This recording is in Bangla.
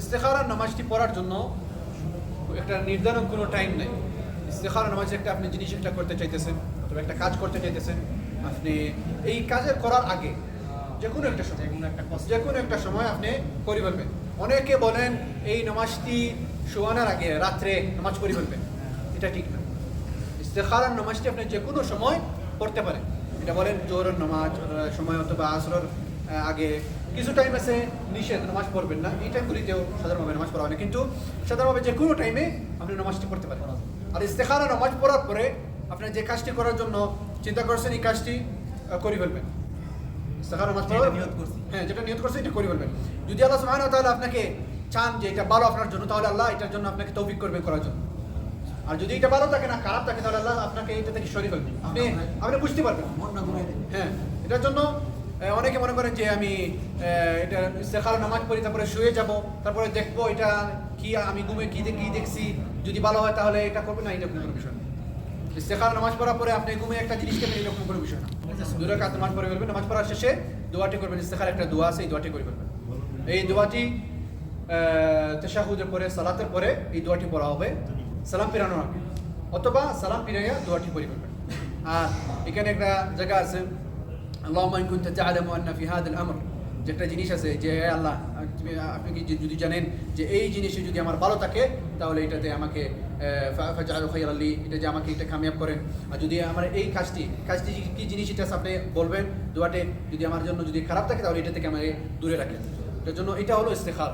ইস্তেখারার নামাজটি পড়ার জন্য একটা নির্ধারণ কোনো টাইম নেই। ইস্তেখারা নামাজ একটা আপনি জিনিস একটা করতে চাইতেছেন অথবা একটা কাজ করতে চাইতেছেন আপনি এই কাজের করার আগে যে কোনো একটা সময় যে কোনো একটা সময় আপনি করে ফেলবেন। অনেকে বলেন এই নামাজটি শোয়ানোর আগে রাত্রে নামাজ করে ফেলবেন। এটা ঠিক না। ইস্তেখারার নামাজটি আপনি যে কোনো সময় পড়তে পারেন। এটা বলেন জোহরের নামাজ সময় অথবা আসরের আগে। কিছু টাইম আছে নিষেধ নামাজ পড়বেন না। এই টাইমগুলিতেও সাধারণভাবে নামাজ পড়া হয় না। কিন্তু সাধারণভাবে যে কোনো টাইমে আপনি নামাজটি পড়তে পারেন। আর ইস্তেখারা নামাজ পড়ার পরে আপনি যে কাজটি করার জন্য চিন্তা করছেন এই কাজটি করে ফেলবেন। ইস্তেখারা নামাজ পড়ার হ্যাঁ যেটা নিয়ত করছে এটা করে ফেলবেন। যদি আল্লাহ সুবহানাহু ওয়া তাআলা আপনাকে চান যে এটা ভালো আপনার জন্য তাহলে আল্লাহ এটার জন্য আপনাকে তৌফিক করবে করার জন্য। আর যদি এটা ভালো থাকে না খারাপ থাকে তাহলে আল্লাহ আপনাকে এটা থেকে সরিয়ে ফেলবে আপনি আপনি বুঝতে পারবেন। হ্যাঁ এটার জন্য অনেকে মনে করেন যে আমি এটা ইস্তেখারা নামাজ পড়ি, তারপরে শুয়ে যাব, তারপরে দেখব এটা কি, আমি ঘুমে কি দে- কি দেখছি, যদি ভালো হয় তাহলে এটা করবে। না এটা কোনো বিষয় না। ইস্তেখারা নামাজ পড়ার পরে আপনি ঘুমে একটা জিনিস কেটে এরকম কোনো বিষয় না। দূরে কাজ নামাজ পড়ে ফেলবেন, নামাজ পড়ার শেষে দোয়াটি করবেন, ইস্তেখার একটা দোয়া আছে, এই দোয়াটি করে ফেলবেন। এই দোয়াটি তেশাহুদের পরে, সালাতের পরে এই দোয়াটি পড়া হবে। সালাম ফিরানোর আগে। অথবা সালাম ফিরাইয়া দোয়াটি পড়ে ফেলবেন। আর এখানে একটা জায়গা আছে আল্লাহুম্মা ইন কুনতা তা'লামু আন্না ফি হাদাল আমর যে একটা জিনিস আছে যে আল্লাহ আপনি কি যদি জানেন যে এই জিনিসে যদি আমার ভালো থাকে, তাহলে এটাতে আমাকে ফাজআলু খায়রাল আল্লি এটা যে আমাকে এটা কামিয়াব করেন। আর যদি আমার এই কাজটি কাজটি কি জিনিস এটা আপনি বলবেন দোয়াটে যদি আমার জন্য যদি খারাপ থাকে, তাহলে এটা থেকে আমাকে দূরে রাখেন। এটার জন্য এটা হলো ইস্তেখার।